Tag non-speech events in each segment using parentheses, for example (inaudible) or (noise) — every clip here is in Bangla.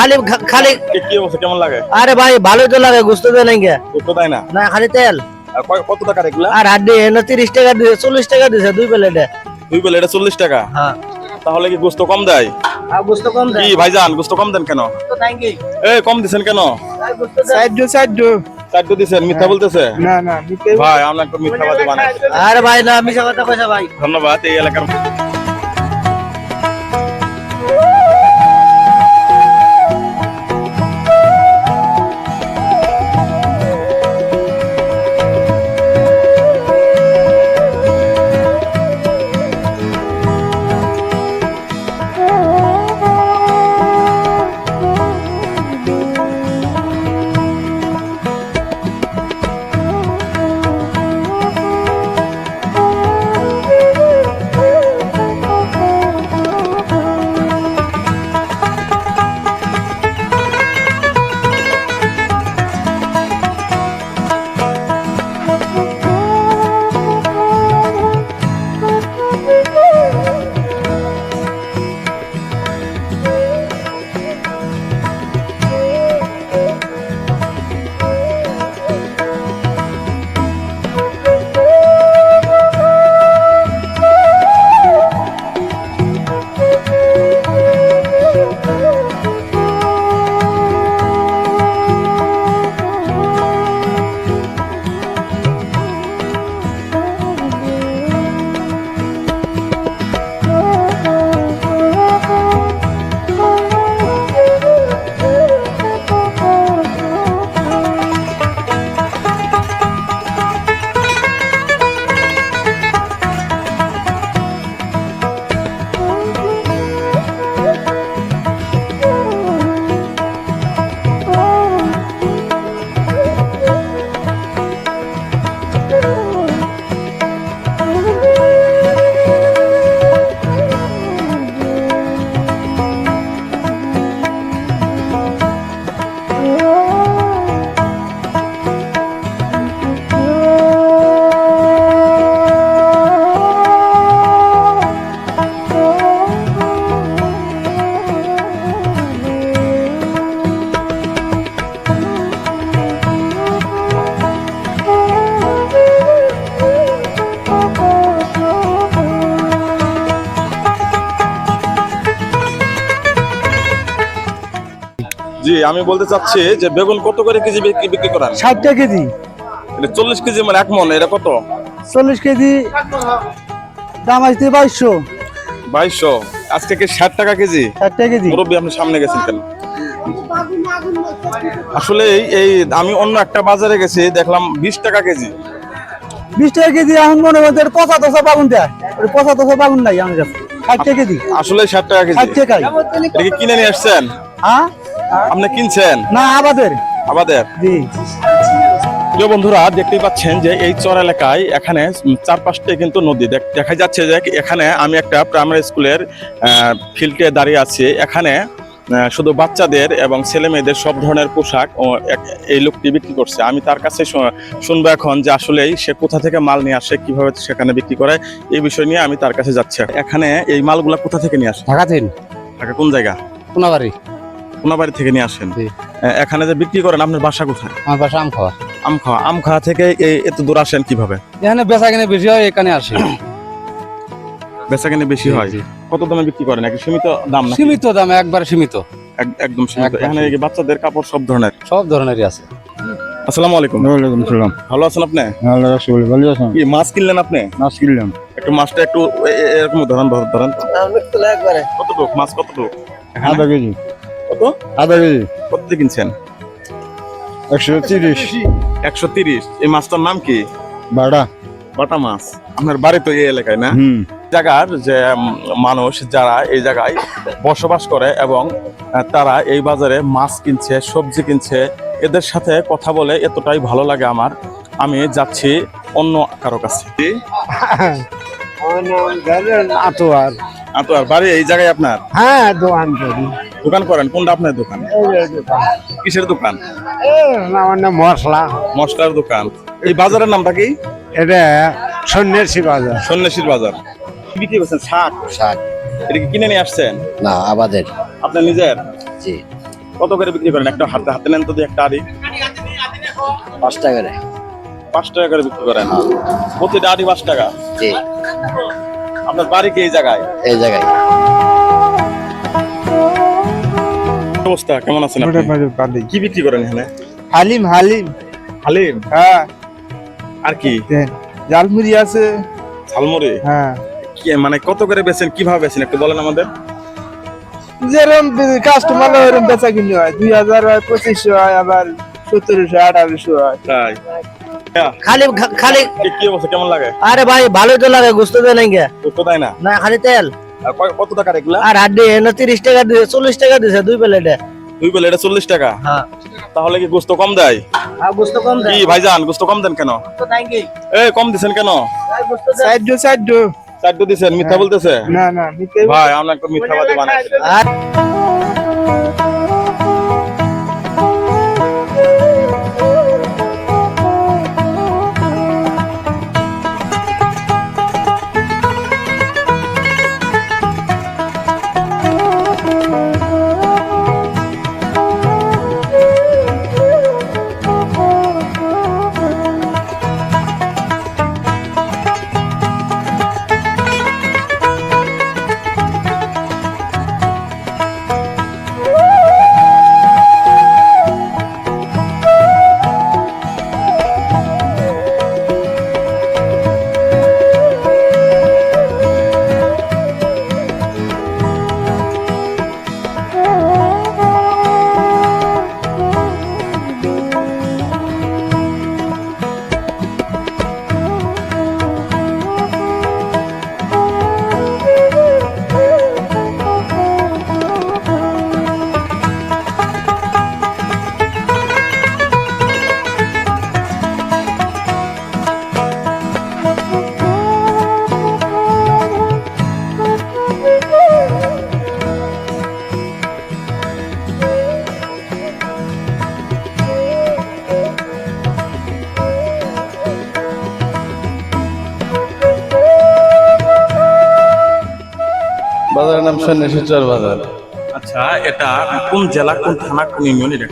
খালি খালি কি- অবস্থা? কেমন লাগে? আরে ভাই ভালোই তো লাগে গুস্ত তো নাই গে। দেয় না? না খালি তেল। কত টাকা এগুলা? আর হাড্ডি এনে তিরিশ টাকা দিছে চল্লিশ টাকা দিছে দুই প্লেটে দুই বেলা এটা চল্লিশ টাকা? হ্যাঁ। তাহলে কি গোস্ত কম দেয়? আর গুস্ত কম কি ভাইজান গোস্ত কম দেন কেন? এ কম দিছেন কেন? সাহায্য সাহায্য চারটে দিছেন মিথ্যা বলতেছে? না না ভাই আমরা একটু মিথ্যাবাদী বানাই। আরে ভাই না মিশা কথা কইছে ভাই। ধন্যবাদ এই এলাকার আমি বলতে চাচ্ছি যে বেগুন কত করে কেজি বিক্রি করেন? ষাট টাকা কেজি। চল্লিশ কেজি মানে এক মন এটা কত? চল্লিশ কেজি দাম আসছে বাইশশো। বাইশশো। আজকে কি ষাট টাকা কেজি? ষাট টাকা কেজি। মুরব্বী আপনি সামনে গেছেন কেন? আসলে এই- আমি অন্য একটা বাজারে গেছি দেখলাম বিশ টাকা কেজি। বিশ টাকা কেজি এখন মনে হচ্ছে পচা তসা বাগুন দেয়। পচা তসা বাগুন নাই আমার কাছে। ষাট টাকা কেজি। আসলে ষাট টাকা কেজি। ষাট টাকাই। কিনে নিয়ে আসছেন? হ্যাঁ? আপনি কিনছেন? না আমাদের আমাদের জি। প্রিয় বন্ধুরা দেখতেই পাচ্ছেন যে এই চর এলাকায় এখানে চারপাশটাই কিন্তু নদী। দেখ- যাচ্ছে যে এখানে আমি একটা প্রাইমারি স্কুলের ফিল্ডে দাঁড়িয়ে আছি। এখানে শুধু বাচ্চাদের এবং ছেলে মেয়েদের সব ধরনের পোশাক ও এই লোকটি বিক্রি করছে। আমি তার কাছে শুনব এখন যে আসলেই সে কোথা থেকে মাল নিয়ে আসে কীভাবে সেখানে বিক্রি করে এই বিষয় নিয়ে আমি তার কাছে যাচ্ছি। এখানে এই মালগুলা কোথা থেকে নিয়ে আসে? ঢাকা তিন ঢাকা কোন জায়গা? কোনাবাড়ি। কোনাবাড়ি থেকে নিয়ে আসেন। এখানে যে বিক্রি করেন আপনার বাসা কোথায়? আমার বাসা আম খাওয়া আমখাওয়া। আমখাওয়া থেকে এত দূর আসেন কীভাবে? এখানে বেচা কিনে বেশি হয় এখানে আসি। (coughs) বেচাকেনি বেশি হয়? কত দামে বিক্রি করেন? নাকি সীমিত দাম না সীমিত দাম একবার সীমিত। একদম সীমিত। এখানে এই যে বাচ্চাদের কাপড় সব ধরনের? সব ধরনেরই আছে। আসসালামু আলাইকুম। ওয়ালাইকুম সালাম। ভালো আছেন আপনি? আল্লাহ রাসূল ভালো আছেন? কি মাছ কিনলেন আপনি? মাছ কিনলাম। একটু মাছটা একটু এরকম ধরেন ধর- ধরেন একবারে। কতটুক? মাছ কতটুক? আধা কেজি। কত? আধা কেজি। কত কিনছেন? একশো তিরিশ। একশো তিরিশ। এই মাছটার নাম কি? বাড়া বাটা মাছ। আপনার বাড়ি তো এই এলাকায় না? জায়গার যে মানুষ যারা এই জায়গায় বসবাস করে এবং তারা এই বাজারে মাছ কিনছে সবজি কিনছে এদের সাথে কথা বলে এতটাই ভালো লাগে আমার। আমি যাচ্ছি অন্য কারও কাছে। আতোয়ার। আপনার বাড়ি এই জায়গায় আপনার? হ্যাঁ দোকান করি দোকান করেন কোনটা আপনার দোকান? এই যে দোকান কিসের দোকান? সামান্য মশলা। মশলার দোকান। এই বাজারের নামটা কি? এটা সন্ন্যাসী বাজার। সন্ন্যাসীর বাজার। বিক্রি করছেন? শাক? শাক। এটা কি কিনে নিয়ে আসছেন? না আমাদের আপনার নিজের? জি। কত করে বিক্রি করেন? একটা হাতে হাতে নেন তো দিয়ে একটা আড়ি। পাঁচ টাকা রে পাঁচ টাকা করে বিক্রি করেন। প্রতিটা আড়ি পাঁচ টাকা। জি। আপনার বাড়ি কি এই জায়গায়? এই জায়গায়। অবস্থা? কেমন আছেন আপনি? ভালোই। কি বিক্রি করেন এখানে? হালিম হালিম। হালিম? হ্যাঁ। আর কি? জালমুড়ি আছে। ঝালমুড়ি? হ্যাঁ। কি মানে কত করে বেচেন কীভাবে বেচেন একটু বলেন আমাদের। যেরকম কাস্টমার ওরকম বেচা কিনে হয়। দুই হাজার হয় পঁচিশশো হয় আবার সত্তরশো আঠারোশো হয়। তাই। খালি খালি কি- অবস্থা কেমন লাগে? আরে ভাই ভালোই তো লাগে গুস্ত দেয় নাই গে। তো তাই না? না খালি তেল। কত টাকা এগুলা আর হাড্ডি এনে তিরিশ টাকা দিছে চল্লিশ টাকা দিছে দুই প্লেটে। দুই প্লেটে চল্লিশ টাকা? হ্যাঁ। তাহলে কি গোস্ত কম দেয়? আর গুস্ত কম কি দেয় ভাইজান গোস্ত কম দেন কেন? তো তাই কি? এ কম দিছেন কেন? সাইড গুস্ত সাইড সাইডো। দিছেন মিথ্যা বলতেছে? না না ভাই আমরা মিথ্যা মিথ্যাবাদী বানাই। নাম সন্ন্যাসীচর বাজার। আচ্ছা এটা কোন জেলা কোন থানা কোন ইউনিয়ন এটা?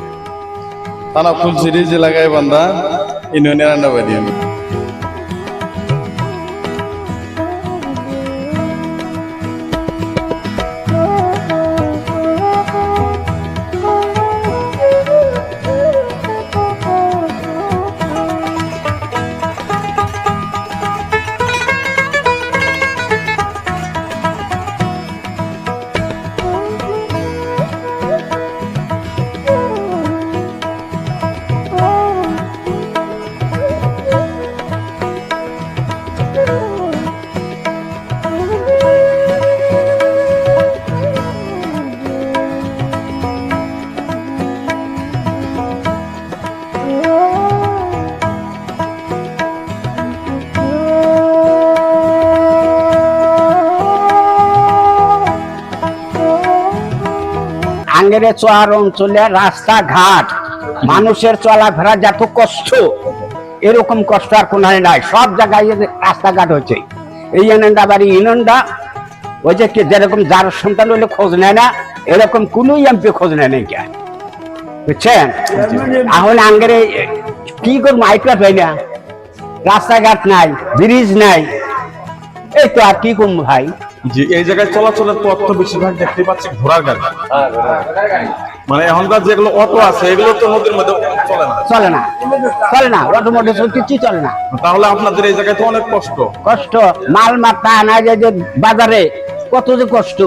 থানা ফুলছিরি জেলা গাইবান্ধা ইউনিয়নের রান্নাবাড়ি আমি। আঙ্গেরে চোয়ার অঞ্চলে রাস্তাঘাট, মানুষের চলাফেরা যত কষ্ট, এরকম কষ্ট আর কোনো নাই। সব জায়গায় রাস্তাঘাট হচ্ছে এই এনন্দা বাড়ি ইনন্দা ওই যে কি যেরকম যার সন্তান হলে খোঁজ নেয় না, এরকম কোনো এমপি খোঁজ নেয় নাই কে। বুঝছেন? এখন আঙ্গেরে কি করব? আইটা পাই না। রাস্তাঘাট নাই, ব্রিজ নাই। এই তো আর কি করব ভাই? জি এই জায়গায় চলাচলের পথ তো বেশিরভাগ দেখতে পাচ্ছি ঘোড়ার গাড়ি। মানে এখনকার যেগুলো অটো আছে এগুলো তো নদীর মধ্যে চলে না। চলে না। চলে না অটোমোটিভ কিছু চলে না। তাহলে আপনাদের এই জায়গায় তো অনেক কষ্ট। কষ্ট মাল মাথা আনা যে বাজারে কত যে কষ্ট।